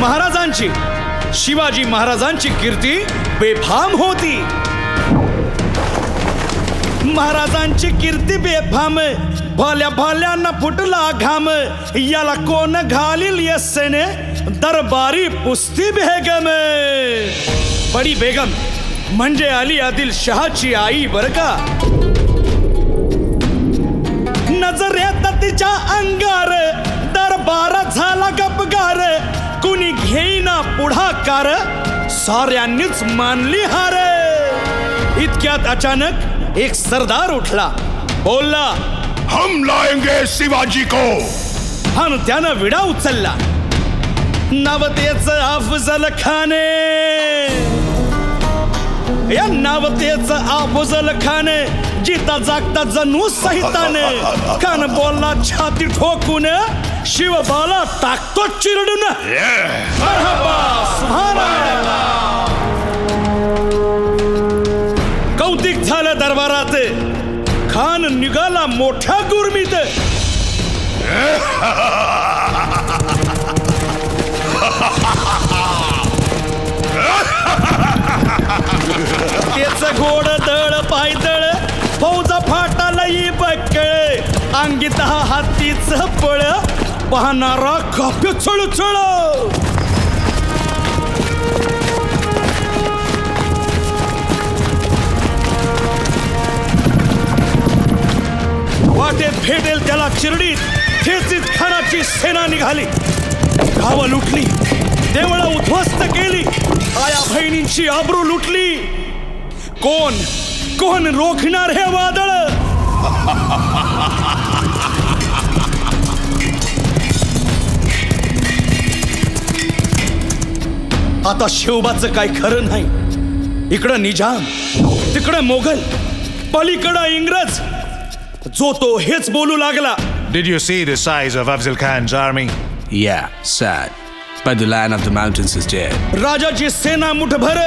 महाराजांची शिवाजी महाराजांची कीर्ती बेफाम होती. महाराजांची कीर्ती बेफाम भाल्या भाल्यांना फुटला घाम याला कोण घालील यस्सेने दरबारी पुस्ती बेगम. बडी बेगम म्हणजे अली आदिल शहाची आई बर का? नजरेत तिच्या अंगार दरबार झाला गपगार कुणी घेईना पुढाकार. साऱ्यांनीच मानली हार. इतक्यात अचानक एक सरदार उठला. बोलला हम लाएंगे शिवाजी को. आणि त्यानं विडा उचलला. नवतेच अफजल खाने. या नावतेच अफजल खाने. जिता जागता जणू सहिताने कान बोलला छाती ठोकून. शिवबाला टाकतो चिरडून. कौतिक झालं दरबारात खान निघाला मोठ्या गुरमीत. त्याच गोड दळ पायदळ फौजा फाटाला बकळ अंगीत हा हातीच पळ. पाहणारा काप्य चळचळ वाटेत फेडेल त्याला चिरडीत ठेचीत खानाची सेना निघाली. गावं लुटली देवळं उद्ध्वस्त केली आया बहिणींची आबरू लुटली. कोण कोण रोखणार हे वादळ? आता शिवबाचं काय खरं नाही. इकडं निजाम तिकडं मोगल पलीकडं इंग्रज. जो तो हेच बोलू लागला. Did you see the size of Afzal Khan's army? Yeah, sad. But the lion of the mountains is dead. राजाची सेना मुठभर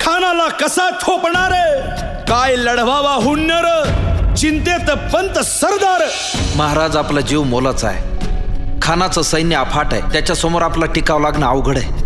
खानाला कसा थोपणार? काय लढवावा हुन्नर? चिंतेत पंत सरदार. महाराज आपला जीव मोलाचा आहे. खानाचं सैन्य अफाट आहे. त्याच्यासमोर आपला टिकाव लागणं अवघड आहे.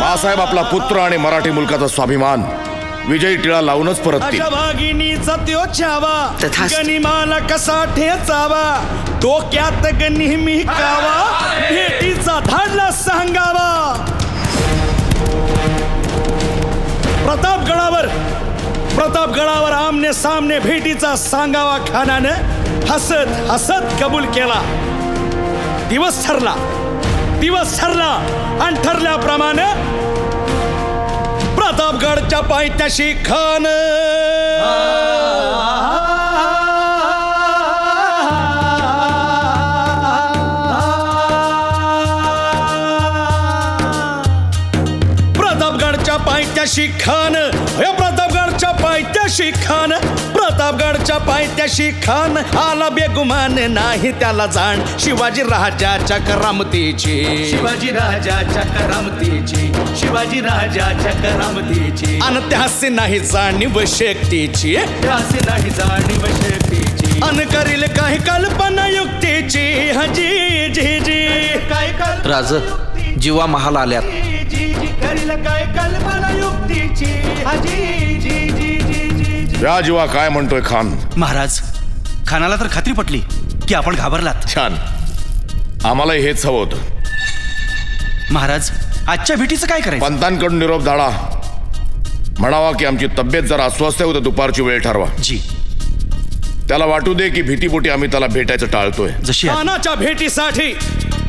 बाळासाहेब आपला पुत्र आणि मराठी मुलकाचा स्वाभिमान. विजयी टिळा लावूनच परततील. अशा वाघिणीचा त्यो छावा तथास्तु. गनिमाला कसा ठेचावा? डोक्यात ग नेहमी कावा भेटीचा धाडला सांगावा. प्रतापगडावर प्रतापगडावर आमने सामने भेटीचा सांगावा खानानं हसत हसत कबूल केला. दिवस ठरला. दिवस ठरला आणि ठरल्याप्रमाणे प्रतापगडच्या पायथ्याशी खान. प्रतापगडच्या पायथ्याशी खान. हे प्रतापगडच्या पायथ्याशी खान. प्रतापगडच्या पायथ्याशी खान आला बेगुमान नाही त्याला जाण. शिवाजी राजाच्या करामतीची. शिवाजी राजाच्या करामतीची. शिवाजी राजाच्या करामतीची. आणि त्यासे नाही जाणीव शक्तीची. त्यासे नाही जाणीव शक्तीची. अन करील काही कल्पना युक्तीची. हजी जी जी. काय कल्पना राज जीवा महाल आल्यात. जी जी. करील काय कल्पना युक्तीची. हजी या जीवा काय म्हणतोय खान? महाराज खानाला तर खात्री पटली की आपण घाबरलात. छान. आम्हालाही हेच हवं होतं. महाराज आजच्या भेटीचं काय करायचं? पंतांकडून निरोप धाडा. म्हणावा की आमची तब्येत जरा अस्वस्थ आहे उद्या दुपारची वेळ ठरवा. जी. त्याला वाटू दे की भीतीपोटी आम्ही त्याला भेटायचं टाळतोय. जशी आहे. खानाच्या भेटीसाठी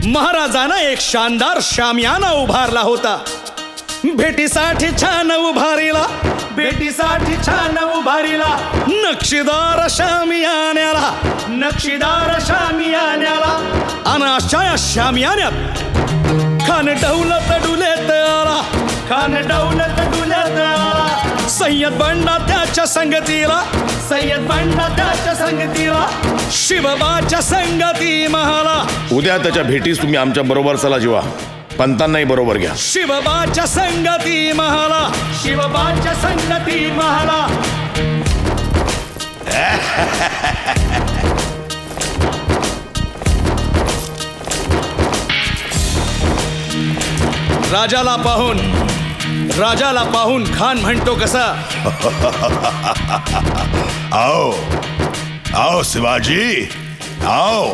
महाराजानं एक शानदार शामियाना उभारला होता. भेटीसाठी छान उभारीला. भेटीसाठी छान उभारीला. नक्षीदार शामियान्याला नक्षीदार शामियान्याला खान अशा या शामियान्यात खान डौलत डुलेत आला. खान डौलत डुलेत आला. सय्यद बंडा त्याच्या संगतीला. सय्यद बंडा त्याच्या संगतीला. शिवबाच्या संगती महाला उद्या त्याच्या भेटीस तुम्ही आमच्या बरोबर चला जीवा. पंतांनाही बरोबर घ्या. शिवबाच्या संगती महाला शिवबाच्या संगती महाला. राजाला पाहून राजाला पाहून खान म्हणतो कसा? आओ आओ शिवाजी आओ.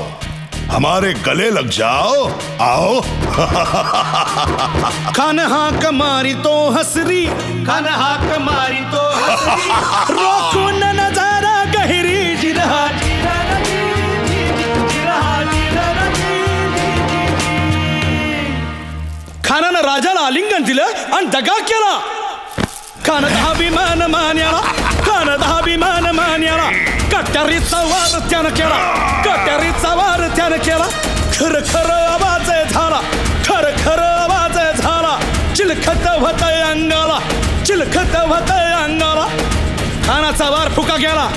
हमारे गले लग जाओ आओ। खान हाक मारी तो हसरी खान हाक मारी तो हसरी। रोखून नजारा गहिरी जिरहा. खानानं राजाला आलिंगन दिलं आणि दगा केला. खान विमान मान्याला खान विमान मान्याला. कट्यारीचा वार त्यानं केला. कट्यारीचा वार त्यानं केला खर खर आवाज झाला खर खर आवाज झाला चिलखत होतय अंगाला चिलखत होतय अंगाला. खानाचा वार फुका गेला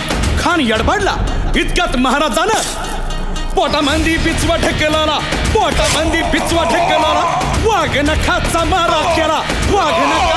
खान यडबडला इतक्यात महाराजानं पोटामंदी पिचवा ठेकेला पोटामंदी पिचवा ठेकेला वाघ नखाचा मारा केला वाघ नखा